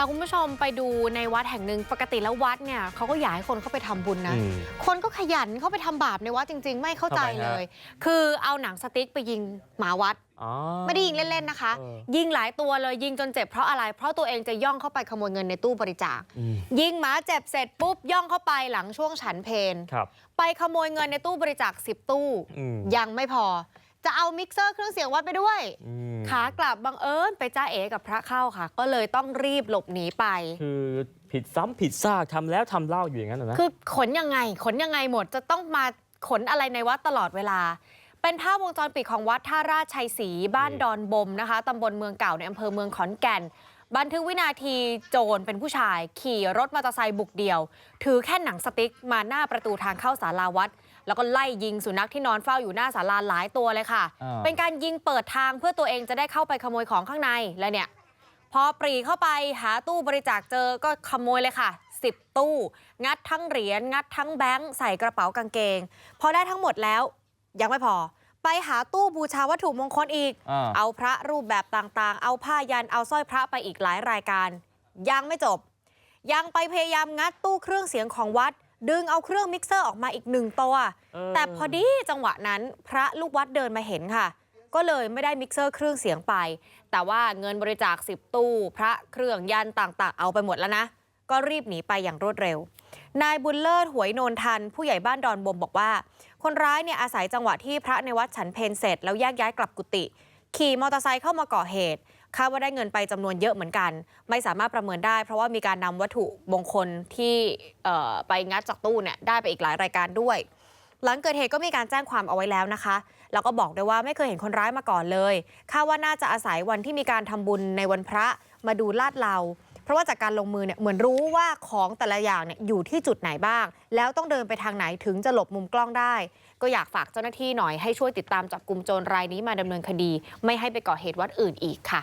พาคุณผู้ชมไปดูในวัดแห่งหนึ่งปกติแล้ววัดเนี่ยเขาก็อยากให้คนเข้าไปทำบุญนะอืมคนก็ขยันเข้าไปทำบาปในวัดจริง ๆ ไม่เข้าใจทำไมฮะเลย คือเอาหนังสติ๊กไปยิงหมาวัดอ๋อไม่ได้ยิงเล่นๆนะคะเออยิงหลายตัวเลยยิงจนเจ็บเพราะอะไร เพราะตัวเองจะย่องเข้าไปขโมยเงินในตู้บริจาคอืมยิงหมาเจ็บเสร็จปุ๊บย่องเข้าไปหลังช่วงฉันเพนครับไปขโมยเงินในตู้บริจาค10ตู้อืมยังไม่พอ จะเอามิกเซอร์เครื่องเสียงวัดไปด้วยอืมขากลับบังเอิญไปจ้าเอกับพระเข้าค่ะ ก็เลยต้องรีบหลบหนีไป คือผิดซ้ำผิดซากทำแล้วทำเล่าอยู่อย่างนั้นนะนะคือขนยังไง ขนยังไงหมดจะต้องมาขนอะไรในวัดตลอดเวลา เป็นภาพวงจรปิดของวัดท่าราชชัยศรีบ้านดอนบมนะคะตำบลเมืองเก่าในอำเภอเมืองขอนแก่น บันทึกวินาทีโจรเป็นผู้ชาย ขี่รถมอเตอร์ไซค์บุกเดี่ยว ถือแค่หนังสติ๊กมาหน้าประตูทางเข้าศาลาวัด แล้วก็ไล่ยิงสุนัขที่นอนเฝ้าอยู่หน้าศาลาหลายตัวเลยค่ะอ่าเป็นการยิงเปิดทางเพื่อตัวเองจะได้เข้าไปขโมยของข้างในและเนี่ยพอปรีเข้าไปหาตู้บริจาคเจอก็ขโมยเลยค่ะ 10 ตู้ งัดทั้งเหรียญงัดทั้งแบงค์ใส่กระเป๋ากางเกง พอได้ทั้งหมดแล้วยังไม่พอ ไปหาตู้บูชาวัตถุมงคลอีกอ่าเอาพระรูปแบบต่างๆ เอาผ้ายัน เอาสร้อยพระไปอีกหลายรายการ ยังไม่จบ ยังไปพยายามงัดตู้เครื่องเสียงของวัด ดึงเอาเครื่องมิกเซอร์ออกมาอีกหนึ่งตัวเออแต่พอดีจังหวะนั้นพระลูกวัดเดินมาเห็นค่ะ ก็เลยไม่ได้มิกเซอร์เครื่องเสียงไป แต่ว่าเงินบริจาค10ตู้ พระเครื่องยันต่างๆ เอาไปหมดแล้วนะ ก็รีบหนีไปอย่างรวดเร็ว นายบุญเลิศหวยโนนทันผู้ใหญ่บ้านดอนบมบอกว่าคนร้ายเนี่ยอาศัยจังหวะที่พระในวัดฉันเพนเสร็จแล้วแยกย้ายกลับกุฏิขี่มอเตอร์ไซค์เข้ามาก่อเหตุคาดว่าได้เงินไปจำนวนเยอะเหมือนกัน ไม่สามารถประเมินได้ เพราะว่ามีการนำวัตถุมงคลที่ไปงัดจากตู้เนี่ยได้ไปอีกหลายรายการด้วย หลังเกิดเหตุก็มีการแจ้งความเอาไว้แล้วนะคะ แล้วก็บอกด้วยว่าไม่เคยเห็นคนร้ายมาก่อนเลยคาดว่าน่าจะอาศัยวันที่มีการทำบุญในวันพระมาดูลาดเรา เพราะว่าจากการลงมือเนี่ยเหมือนรู้ว่าของแต่ละอย่างเนี่ยอยู่ที่จุดไหนบ้าง แล้วต้องเดินไปทางไหนถึงจะหลบมุมกล้องได้ ก็อยากฝากเจ้าหน้าที่หน่อยให้ช่วยติดตามจับกลุ่มโจรรายนี้มาดำเนินคดี ไม่ให้ไปก่อเหตุวัดอื่นอีกค่ะ